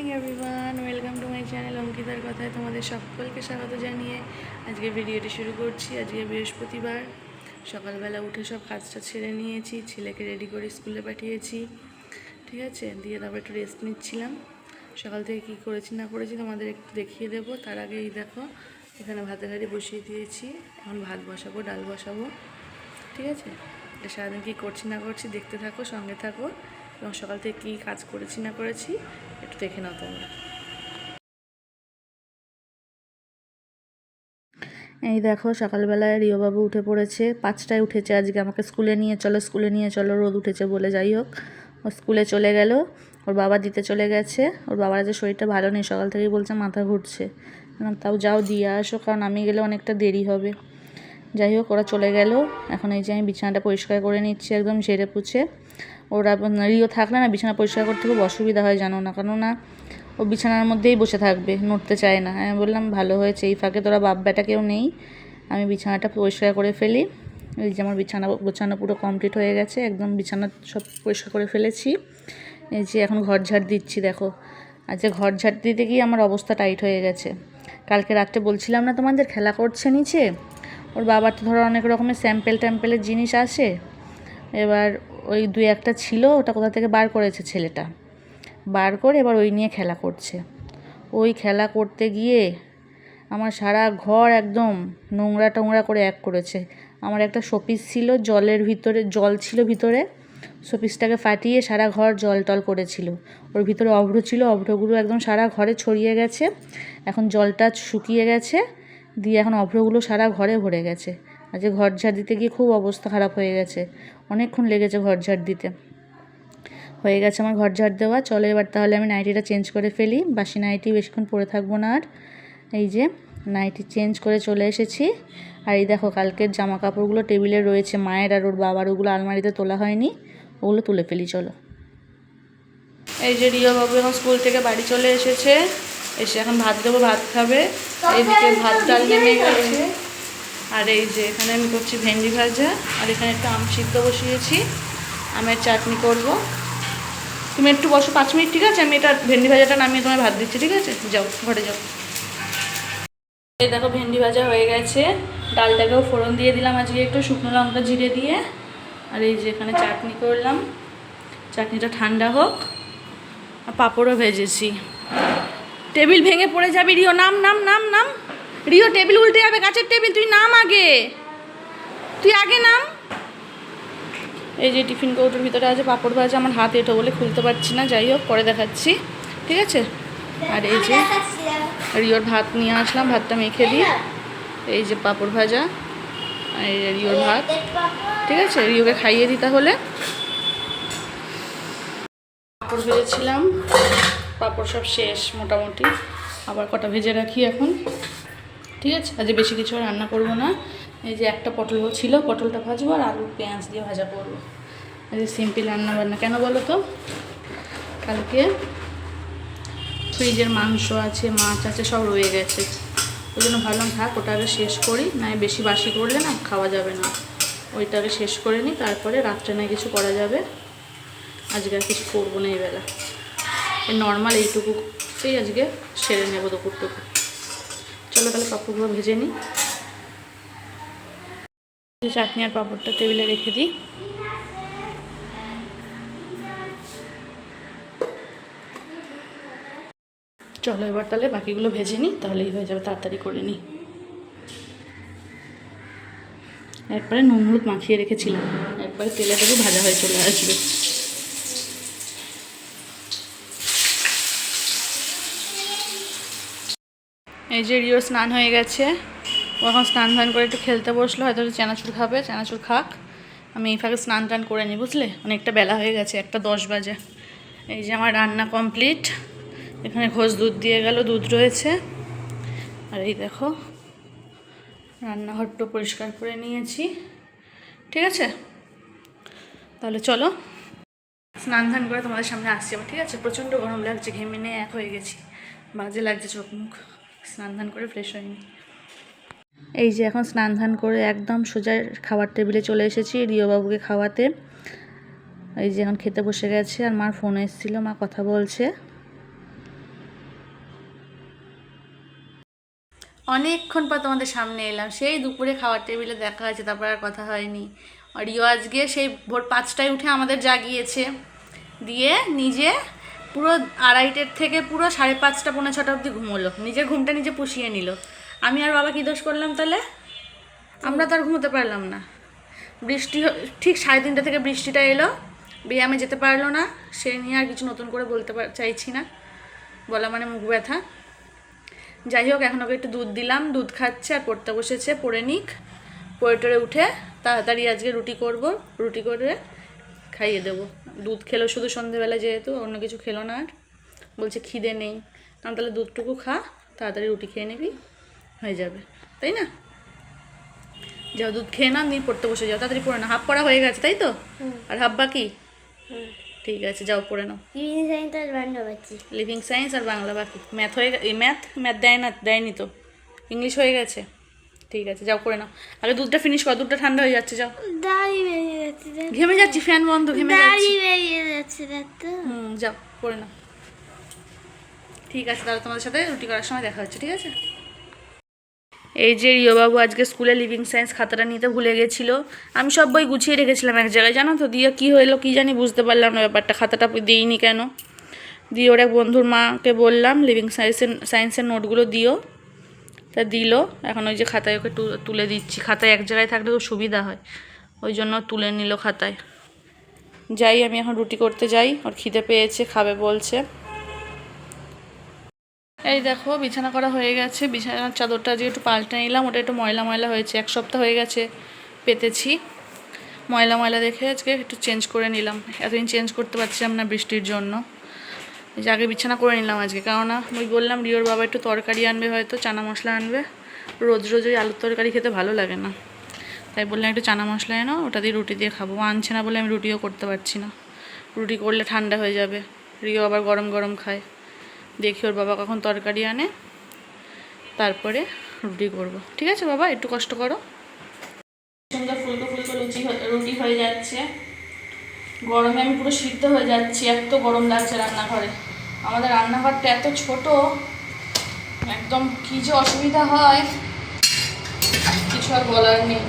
Morning everyone welcome to my channel অঙ্কিতার কথায় তোমাদের সকলকে স্বাগত জানিয়ে আজকে ভিডিওটি শুরু করছি। আজকে বৃহস্পতিবার। সকালবেলা উঠে সব কাজটা ছেড়ে নিয়েছি। ছেলেকে রেডি করে স্কুলে পাঠিয়েছি। ঠিক আছে? দিয়ে তারপর একটু রেস্ট নিচ্ছিলাম। সকাল থেকে কী করেছি, না করেছি তোমাদের একটু দেখিয়ে দেবো। তার আগে এই দেখো, এখানে ভাতের হাঁড়ি বসিয়ে দিয়েছি। এখন ভাত বসাবো, ডাল বসাবো। ঠিক আছে? সারাদিন কী করছি, না করছি দেখতে থাকো, সঙ্গে থাকো। এবং সকাল থেকে কী কাজ করেছি না করেছি, একটু দেখে নাও তোমরা। এই দেখো, সকালবেলায় রিওবাবু উঠে পড়েছে, পাঁচটায় উঠেছে আজকে আমাকে স্কুলে নিয়ে চলো, স্কুলে নিয়ে চলো, রোদ উঠেছে বলে যাই হোক। ও স্কুলে চলে গেল, ওর বাবা দিতে চলে গেছে, ওর বাবার যে শরীরটা ভালো নেই, সকাল থেকেই বলছে মাথা ঘুরছে। তাও যাও, দিয়ে আসো, কারণ আমি গেলে অনেকটা দেরি হবে। যাই হোক, ওরা চলে গেল, এখন এই যে আমি বিছানাটা পরিষ্কার করে নিচ্ছি, একদম ঝেড়ে পুছে। ওরা রিও থাকলে না বিছানা পরিষ্কার করতে খুব অসুবিধা হয়, জানো না। কেননা ও বিছানার মধ্যেই বসে থাকবে, নড়তে চায় না। আমি বললাম, ভালো হয়েছে, এই ফাঁকে তোরা বাপ বেটা কেউ নেই। আমি বিছানাটা পরিষ্কার করে ফেলি। এই যে আমার বিছানা গোছানো পুরো কমপ্লিট হয়ে গেছে, একদম বিছানা সব পরিষ্কার করে ফেলেছি। এই যে এখন ঘর ঝাড় দিচ্ছি, দেখো। আজকে ঘর ঝাড় দিতে গিয়ে আমার অবস্থা টাইট হয়ে গেছে। কালকে রাত্রে বলছিলাম না তোমাদের, খেলা করছে নিচে? ওর বাবার তো ধরো অনেক রকমের স্যাম্পেল ট্যাম্পেলের জিনিস আসে। এবার ওই দুই একটা ছিল, ওটা কোথা থেকে বার করেছে ছেলেটা। বার করে এবার ওই নিয়ে খেলা করছে। ওই খেলা করতে গিয়ে আমার সারা ঘর একদম নোংরা টোংরা করে এক করেছে। আমার একটা শোপিস ছিল জলের ভিতরে, জল ছিল ভিতরে। শোপিসটাকে ফাটিয়ে সারা ঘর জল টল করেছিল। ওর ভিতরে অভ্র ছিল, অভ্রগুলো একদম সারা ঘরে ছড়িয়ে গেছে। এখন জলটা শুকিয়ে গেছে, দিয়ে এখন অভ্রগুলো সারা ঘরে ভরে গেছে। আজকে ঘর ঝাড় দিতে গিয়ে খুব অবস্থা খারাপ হয়ে গেছে। অনেকক্ষণ লেগেছে ঘর ঝাড় দিতে। হয়ে গেছে আমার ঘর ঝাড় দেওয়া। চলো এবার তাহলে আমি নাইটিটা চেঞ্জ করে ফেলি। বাসি নাইটি বেশিক্ষণ পরে থাকব না আর। এই যে নাইটি চেঞ্জ করে চলে এসেছি। আর এই দেখো কালকের জামা কাপড়গুলো টেবিলে রয়েছে। মায়ের আর ওর বাবার ওগুলো আলমারিতে তোলা হয়নি। ওগুলো তুলে ফেলি চলো। এই যে রিয়া বাবু এখন স্কুল থেকে বাড়ি চলে এসেছে। এসে এখন ভাত দেবো ভাত খাবে। এইদিকে ভাত ডাল নেমে গেছে। আর এই যে এখানে আমি করছি ভেন্ডি ভাজা, আর এখানে একটু আম সিদ্ধ বসিয়েছি। আমের চাটনি করব। তুমি একটু বসো পাঁচ মিনিট, ঠিক আছে? আমি এটা ভেন্ডি ভাজাটা নামিয়ে তোমায় ভাত দিচ্ছি, ঠিক আছে? যাও, ঘরে যাও। এই দেখো ভেন্ডি ভাজা হয়ে গেছে। ডালটাকেও ফোড়ন দিয়ে দিলাম আজকে একটু শুকনো লঙ্কা জিরে দিয়ে। আর এই যে এখানে চাটনি করলাম। চাটনিটা ঠান্ডা হোক। আর পাঁপড়ও ভেজেছি। টেবিল ভেঙে পড়ে যাবি, রিও, নাম নাম নাম নাম। রিও টেবিল উল্টে যাবে, গাছের টেবিল, তুই নাম আগে। তুই আগে নাম। এই যে টিফিন কৌটোর ভিতরে আছে, পাঁপড় ভাজা আমার হাত, এটো বলে খুলতে পারছি না, যাই হোক, পরে দেখাচ্ছি, ঠিক আছে? আর এই যে রিওর ভাত নিয়ে আসলাম, ভাতটা মেখে দিই এই যে পাঁপড় ভাজা এই রিওর ভাত, ঠিক আছে? রিওকে খাইয়ে দিই তাহলে। পাঁপড় ভেজেছিলাম, পাঁপড় সব শেষ মোটামুটি। আবার কটা ভেজে রাখি এখন। ঠিক আছে? আজকে বেশি কিছু রান্না করব না। এই যে একটা পটল ছিল, পটলটা ভাজবো আর আলু পেঁয়াজ দিয়ে ভাজা করব। এই সিম্পল রান্না বান্না। কেন বলো তো? কালকে ফ্রিজের মাংস আছে, মাছ আছে, সব রয়ে গেছে। ওই জন্য ভাবলাম, থাক, ওটা আগে শেষ করি। নয় বেশি বাসি করলে না খাওয়া যাবে না। ওইটা আগে শেষ করে নিই, তারপরে রাত্রে না কিছু করা যাবে। আজকে আর কিছু করব না এই বেলা। নর্মাল এইটুকুতেই আজকে সেরে নেব দুপুরটুকু। চলো তাহলে পাঁপড়গুলো ভেজে নিই। চাটনি আর পাঁপড়টা টেবিলে রেখে দিই। চলো এবার তাহলে বাকিগুলো ভেজে নিই তাহলেই হয়ে যাবে তাড়াতাড়ি করে নিই। একবারে নুন হলুদ মাখিয়ে রেখেছিলাম, একবারে তেলে দেবো ভাজা হয়ে চলে আসবে। এই যে রিও স্নান হয়ে গেছে। ও এখন স্নান ধান করে একটু খেলতে বসল, হয়তো চানাচুর খাবে, চানাচুর খাক। আমি এই ফাঁকে স্নান টান করে নিই বুঝলে? অনেকটা বেলা হয়ে গেছে, একটা দশ বাজে। এই যে আমার রান্না কমপ্লিট। এখানে ঘোষ দুধ দিয়ে গেল, দুধ রয়েছে। আর এই দেখো, রান্নাঘরটা পরিষ্কার করে নিয়েছি। ঠিক আছে? তাহলে চলো। স্নান ধান করে তোমাদের সামনে আসছি আমার ঠিক আছে? প্রচণ্ড গরম লাগছে, ঘেমে নিয়ে এক হয়ে গেছি। বাজে লাগছে চোখ মুখ। স্নান ধান করে ফ্রেশ হয়নি। এই যে এখন স্নান ধান করে একদম সোজা খাবার টেবিলে চলে এসেছি রিয়বাবুকে খাওয়াতে। এই যে এখন খেতে বসে গেছে আর মার ফোন এসেছিল, মা কথা বলছে। অনেকক্ষণ পর তোমাদের সামনে এলাম, সেই দুপুরে খাওয়ার টেবিলে দেখা হয়েছে, তারপর আর কথা হয়নি। আর রিও আজকে সেই ভোর পাঁচটায় উঠে আমাদের জাগিয়েছে। দিয়ে নিজে পুরো আড়াইটের থেকে পুরো সাড়ে পাঁচটা, পৌনে ছটা অবধি ঘুমোলো। নিজের ঘুমটা নিজে পুষিয়ে নিল। আমি আর বাবা কী দোষ করলাম তাহলে? আমরা তো আর ঘুমোতে পারলাম না। বৃষ্টি ঠিক সাড়ে তিনটে থেকে বৃষ্টিটা এলো। ব্যায়ামে যেতে পারল না। সে নিয়ে আর কিছু নতুন করে বলতে চাইছি না। বলা মানে মুখ ব্যথা। যাই হোক, এখন ওকে একটু দুধ দিলাম। দুধ খাচ্ছে আর পড়তে বসেছে। পড়ে নিক। পড়ে টরে উঠে তাড়াতাড়ি আজকে রুটি করব। রুটি করে খাইয়ে দেবো। দুধ খেলো শুধু সন্ধেবেলা যেহেতু অন্য কিছু খেলো না আর। বলছে খিদে নেই। আমি তাহলে দুধটুকু খা তাড়াতাড়ি রুটি খেয়ে নিবি হয়ে যাবে। তাই না? যাও দুধ খেয়ে নাও নিয়ে পড়তে বসে যাও। তাড়াতাড়ি পড়ে না হাফ পড়া হয়ে গেছে তাই তো? আর হাফ বাকি? ঠিক আছে যাও পড়ে নাও। ইভিনিং সাইন্স আর বাংলা পাচ্ছি লিভিং সায়েন্স আর বাংলা বাকি। ম্যাথ হয়ে গে- এই ম্যাথ ম্যাথ দেয় না দেয়নি তো। ইংলিশ হয়ে গেছে। ঠিক আছে যাও করে নাও। আগে দুধটা ফিনিশ কর দুধটা ঠান্ডা হয়ে যাচ্ছে যাও। দাড়ি বেরিয়ে যাচ্ছে ঘেমে যাচ্ছি ফ্যান বন্ধ ঘেমে যাচ্ছি। দাড়ি বেরিয়ে যাচ্ছে দেখ হুম যাও করে নাও। ঠিক আছে তাহলে তোমাদের সাথে রুটি করার সময় দেখা হচ্ছে ঠিক আছে? এই যে রিয়বাবু আজকে স্কুলে লিভিং সায়েন্স খাতাটা নিতে ভুলে গেছিল। আমি সব বই গুছিয়ে রেখেছিলাম এক জায়গায় জানো তো? দিয়ে কী হলো কী জানি বুঝতে পারলাম না ব্যাপারটা খাতাটা দিইনি কেন? দিয়ে ওর এক বন্ধুর মাকে বললাম লিভিং সায়েন্সের সায়েন্সের নোটগুলো দিও। তা দিল। এখন ওই যে খাতায় ওকে তুলে দিচ্ছি। খাতায় এক জায়গায় থাকলে তো সুবিধা হয়। ওই জন্য তুলে নিল খাতায়। যাই, আমি এখন রুটি করতে যাই। ওর খিদে পেয়েছে, খাবে বলছে। এই দেখো, বিছানা করা হয়ে গেছে। বিছানার চাদরটা আজকে একটু পাল্টে নিলাম, ওটা একটু ময়লা ময়লা হয়েছে। এক সপ্তাহ হয়ে গেছে পেতেছি। ময়লা ময়লা দেখে আজকে একটু চেঞ্জ করে নিলাম। এতদিন চেঞ্জ করতে পারছিলাম না বৃষ্টির জন্য। এই যে আগে বিছানা করে নিলাম আজকে, কেননা ওই বললাম রিওর বাবা একটু তরকারি আনবে হয়তো, চানা মশলা আনবে। রোজ রোজ ওই আলুর তরকারি খেতে ভালো লাগে না। তাই বললাম একটু চানা মশলা এনো, ওটা দিয়ে রুটি দিয়ে খাব। আনছে না বলে আমি রুটিও করতে পারছি না। রুটি করলে ঠান্ডা হয়ে যাবে। রিও আবার গরম গরম খায়। দেখি ওর বাবা কখন তরকারি আনে, তারপরে রুটি করব। ঠিক আছে বাবা, একটু কষ্ট করো। সুন্দর ফুলকো ফুলকো রুটি হয়ে যাচ্ছে। গরমে আমি পুরো সিদ্ধ হয়ে যাচ্ছি, এত গরম লাগছে রান্নাঘরে। আমাদের রান্নাঘরটা এত ছোট, একদম কী যে অসুবিধা হয়, কিছু আর বলার নেই।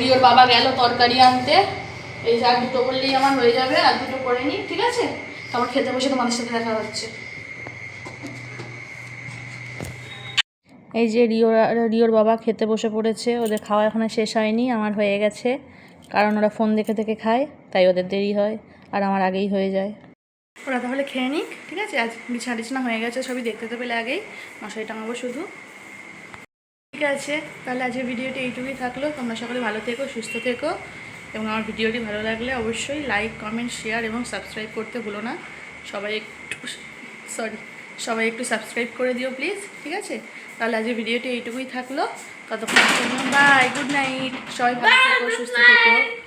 রিওর বাবা গেল তরকারি আনতে, এই যে আর দুটো করলেই আমার হয়ে যাবে, আর দুটো করে নিই, ঠিক আছে? তারপর খেতে বসে তোমাদের সাথে দেখা হচ্ছে। এই যে রিওর রিওর বাবা খেতে বসে পড়েছে, ওদের খাওয়া এখনও শেষ হয়নি, আমার হয়ে গেছে। কারণ ওরা ফোন দেখে দেখে খায়, তাই ওদের দেরি হয় আর আমার আগেই হয়ে যায়। ওরা তাহলে খেয়ে নিক, ঠিক আছে? আজ বিছানা টিছানা হয়ে গেছে, সবই দেখতে তো পেলে আগেই। মশারি টাঙাবো শুধু। ঠিক আছে, তাহলে আজকের ভিডিওটি এইটুকুই থাকল। তোমরা সকলে ভালো থেকো, সুস্থ থেকো। এবং আমার ভিডিওটি ভালো লাগলে অবশ্যই লাইক কমেন্ট শেয়ার এবং সাবস্ক্রাইব করতে ভুলো না। সবাই একটু সরি সবাই একটু সাবস্ক্রাইব করে দিও প্লিজ ঠিক আছে? তাহলে আজকে ভিডিওটি এইটুকুই থাকল। ততক্ষণ বাই গুড নাইট সবাই ভালো থেকো সুস্থ থেকো।